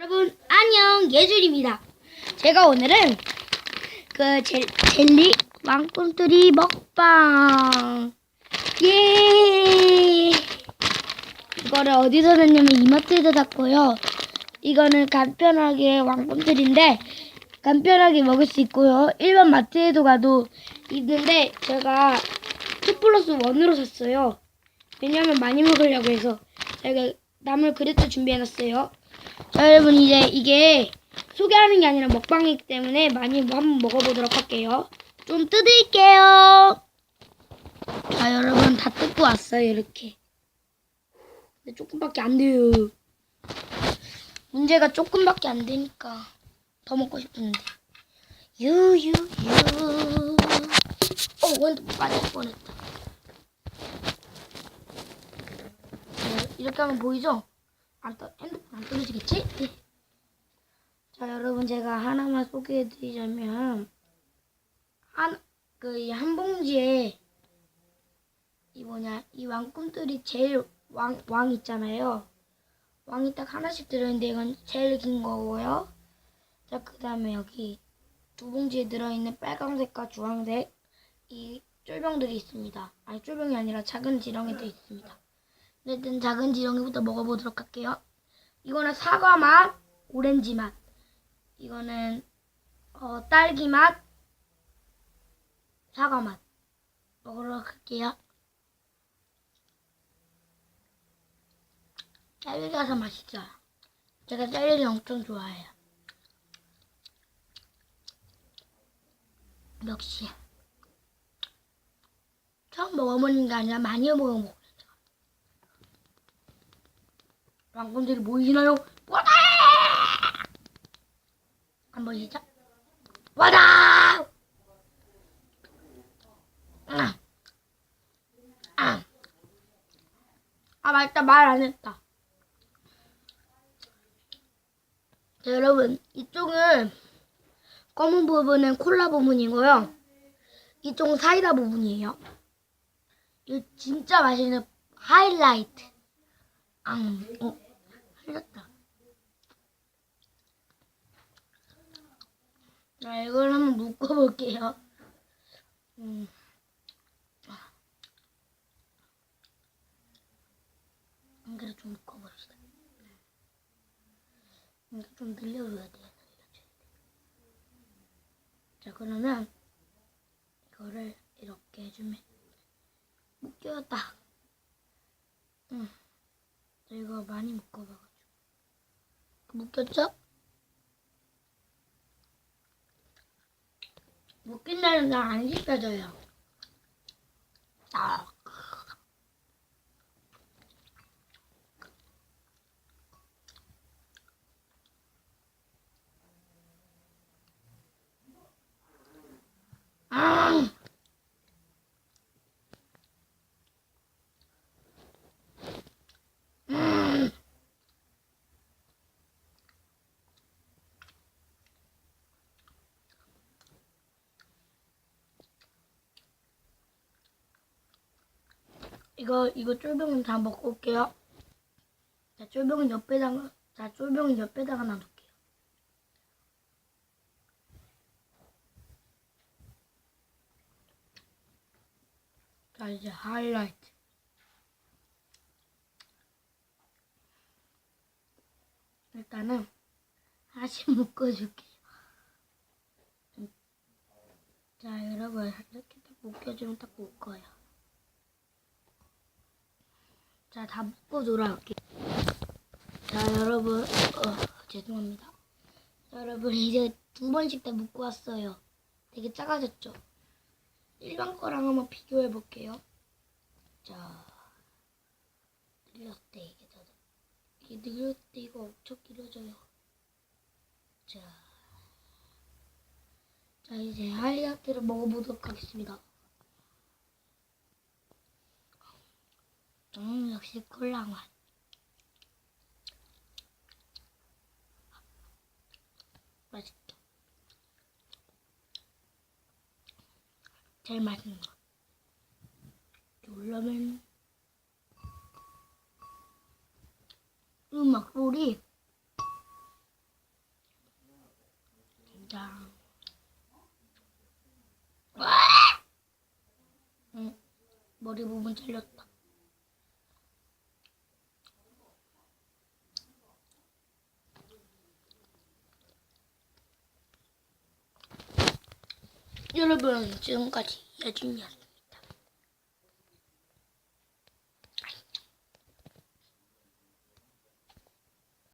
여러분 안녕 예준입니다. 제가 오늘은 그 젤, 젤리 왕꿈틀이 먹방 예 이거를 어디서 샀냐면 이마트에서 샀고요. 이거는 간편하게 왕꿈틀인데 간편하게 먹을 수 있고요. 일반 마트에도 가도 있는데 제가 2 플러스 1으로 샀어요. 왜냐면 많이 먹으려고 해서 제가 나물 그릇도 준비해놨어요. 자, 여러분 이제 이게 소개하는 게 아니라 먹방이기 때문에 많이 한번 먹어보도록 할게요. 좀 뜯을게요. 자, 여러분 다 뜯고 왔어요. 이렇게. 근데 조금밖에 안 돼요. 문제가 조금밖에 안 되니까 더 먹고 싶은데. 유유유. 어, 완전 빠질 뻔했다. 네, 이렇게 하면 보이죠? 안 떠, 핸드폰 안 떨어지겠지? 네. 자, 여러분 제가 하나만 소개해드리자면 한 그 이 한 봉지에 이 뭐냐 이 왕꿈들이 제일 왕 왕 있잖아요. 왕이 딱 하나씩 들어있는데 이건 제일 긴 거고요. 자, 그 다음에 여기 두 봉지에 들어있는 빨강색과 주황색 이 쫄병들이 있습니다. 아니 쫄병이 아니라 작은 지렁이들이 있습니다. 일단 작은 지렁이부터 먹어보도록 할게요. 이거는 사과 맛, 오렌지 맛. 이거는 어, 딸기 맛, 사과 맛. 먹으러 갈게요. 딸기가 더 맛있어요. 제가 딸기를 엄청 좋아해요. 역시 처음 먹어보는 게 아니라 많이 먹어먹어요. 왕건들이 보이시나요? 와다! 한번 시작. 와다! 아, 아, 아 맞다 말 안 했다. 자, 여러분 이쪽은 검은 부분은 콜라 부분이고요. 이쪽은 사이다 부분이에요. 이 진짜 맛있는 하이라이트. 아, 어, 흘렸다. 자, 이걸 한번 묶어볼게요. 음. 안 그래, 좀 묶어봅시다. 이거 좀 늘려줘야 돼. 자, 그러면 이거를 이렇게 해주면 묶여요, 딱. 응. 저 이거 많이 묶어봐가지고. 묶였죠? 묶인 날은 잘안 씹혀져요. 아. 아. 음. 이거 이거 쫄병은 다 먹고 올게요. 자, 쫄병은 옆에다가 자, 쫄병은 옆에다가 놔둘게요. 자, 이제 하이라이트. 일단은 하나씩 묶어줄게요. 자, 여러분 이렇게 딱 묶여주면 딱 묶어요. 자, 다 묶고 돌아올게요. 자, 여러분, 어, 죄송합니다. 자, 여러분 이제 두 번씩 다 묶고 왔어요. 되게 작아졌죠? 일반 거랑 한번 비교해 볼게요. 자, 늘렸을 때 이게 더 이게 늘렸을 때 이거 엄청 길어져요. 자, 자 이제 하이라이트를 먹어보도록 하겠습니다. 음, 역시 콜라 맛. 맛있다. 제일 맛있는 거. 올라면 음악 소리 자. 응, 머리 부분 잘렸다. 여러분, 지금까지 야준이었습니다.